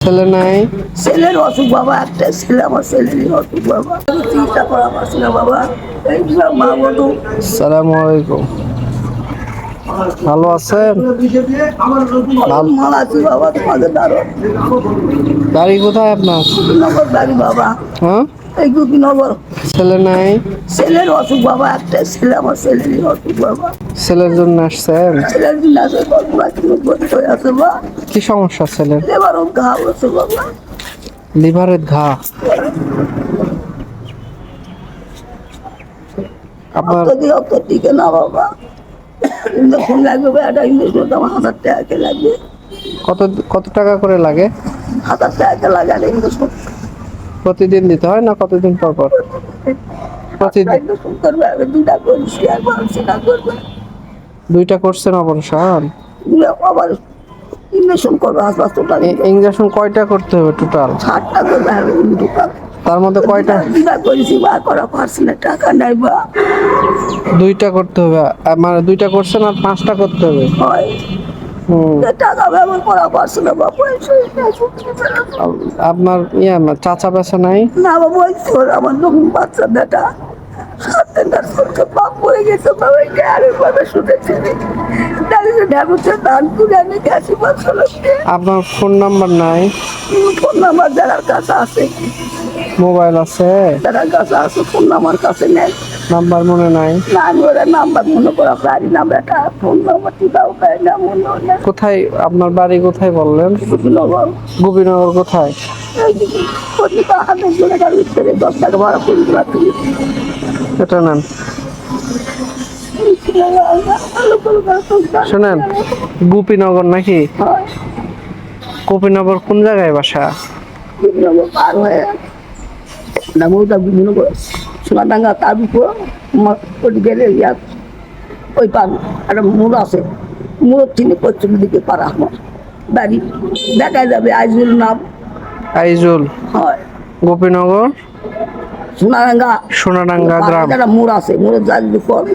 ছেলে নাই? ছেলের অসুখ বাবা একটা ছেলে আমার ছেলেরই অসুখ বাবা। চিন্তা করা পারছি না বাবা এই মা সালাম আলাইকুম। ভালো আছেন? মাল আছি বাবা দাঁড়ো কোথায় আপনার? বাড়ি বাবা। হ্যাঁ? এই ছেলে নাই? ছেলের অসুখ বাবা একটা ছেলে আমার ছেলেরই অসুখ বাবা। ছেলের জন্য আসছেন? ছেলের দিন আছে বা কি সমস্যা ছেলের ঘা বাবা। লিভারের ঘা? আপনার টিকে না বাবা। ইঞ্জেকশন লাগবে একটা ইঞ্জেকশন তো আমার হাজার টাকা লাগবে কত কত টাকা করে লাগে? হাজার টাকা ইঞ্জেকশন প্রতিদিন দিতে হয় না কতদিন পর পর? প্রতিদিন। দুইটা করছেন অপারেশন আবার ইঞ্জেকশন করবে হাসপাতাল ইঞ্জেকশন কয়টা করতে হবে টোটাল? ষাটটা করবে তার মধ্যে কয়টা? করেছি বা করা পারছি না টাকা নাই বা। দুইটা করতে হবে মানে দুইটা করছেন আর পাঁচটা করতে হবে? হয়। টাকা ব্যবহার করা পারছি না আপনার ইয়ে চাচা পেশা নাই? না বাবা ওই আমার নতুন বাচ্চা বেটা। গেছে বাবা দাঁড়িয়ে আমি। আপনার ফোন নাম্বার নাই? ফোন নাম্বার যারার কাছে আছে। মোবাইল আছে? যারার কাছে আছে ফোন নাম্বার কাছে নেই। নাম্বার মনে নাই? না আমি ওরা নাম্বার মনে করা পারি না বেটা। ফোন নাম্বারটি দাও না মনে কোথায়? আপনার বাড়ি কোথায় বললেন? নগর গোপীনগর কোথায়? এটা নেন। শোনেন গোপীনগর নাকি? গোপীনগর কোন জায়গায় বাসা? গোপীনগর পার হয়ে নামটা বিভিন্ন করে সোনাডাঙ্গা তার উপর ওই গেলে ইয়া ওই পার একটা মোড় আছে। মোড় তিনি পশ্চিম দিকে পারা আমার বাড়ি দেখা যাবে আইজুল নাম। আইজুল? হয়। গোপীনগর? সোনাডাঙ্গা সোনাডাঙ্গা গ্রাম। একটা মোড় আছে মোড়ের জাজুল কম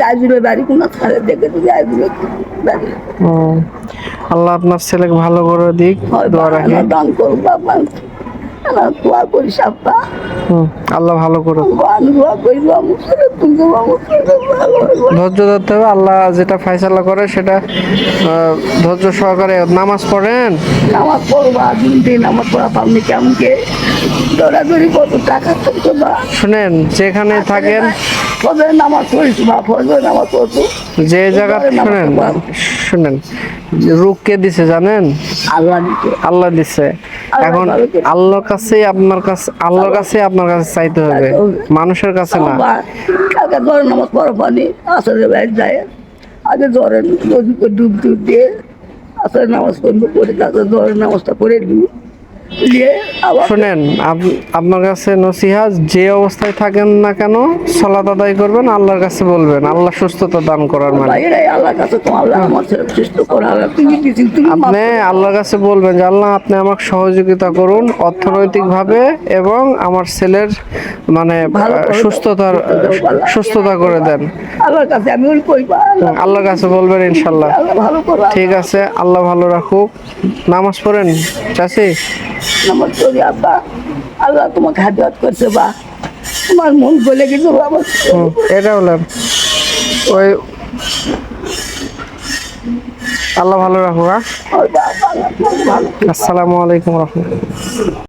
জাজুলের বাড়ি কোনো থালে দেখে তো জাজুলের বাড়ি। আল্লাহ আপনার ছেলেকে ভালো করে দিক দোয়া রাখি দান করো আমার দোয়া। আল্লাহ ভালো করো। ধৈর্য ধরতে হবে আল্লাহ যেটা ফাইসালা করে সেটা ধৈর্য সহকারে নামাজ পড়েন। নামাজ পড়বা দিন নামাজ পড়া পাবনি কেমন কে দৌড়াদৌড়ি কত টাকা শুনেন যেখানে থাকেন ফজরের নামাজ পড়িস বা নামাজ পড়তো যে জায়গা শুনেন শুনেন রূপ কে দিছে জানেন? আল্লাহ আল্লাহ দিছে। এখন আল্লাহর কাছে আপনার কাছে আল্লাহর কাছে আপনার কাছে চাইতে হবে। মানুষের কাছে না। কালকে জ্বরের নামাজ পড়া পানি আসলে বাইরে যায়। আগে ধরেন নদী ডুব ডুব দিয়ে আসলে নামাজ করব পড়ে তারপরে ধরে নামাজটা পড়ে আবার শুনেন আপ- আপনার কাছে নসিহা যে অবস্থায় থাকেন না কেন সলাত আদায় করবেন আল্লাহর কাছে বলবেন। আল্লাহ সুস্থতা দান করার মানে। মাফ আপনি আল্লাহর কাছে বলবেন যে আল্লাহ আপনি আমাকে সহযোগিতা করুন অর্থনৈতিকভাবে এবং আমার ছেলের মানে। সুস্থতার সুস্থতা করে দেন। আল্লাহর কাছে আমি ওই আল্লাহর কাছে বলবেন ইনশাল্লাহ ভালো করো ঠিক আছে আল্লাহ ভালো রাখুক। নামাজ পড়েন চাষি আমার চলি আব্বা আল্লাহ তোমাকে হাত করছে বা। তোমার মন বলে গেছে বাবা এটা ওই আল্লাহ ভালো রাখো হ্যাঁ? আসসালামু আলাইকুম রহমতুল্লাহ।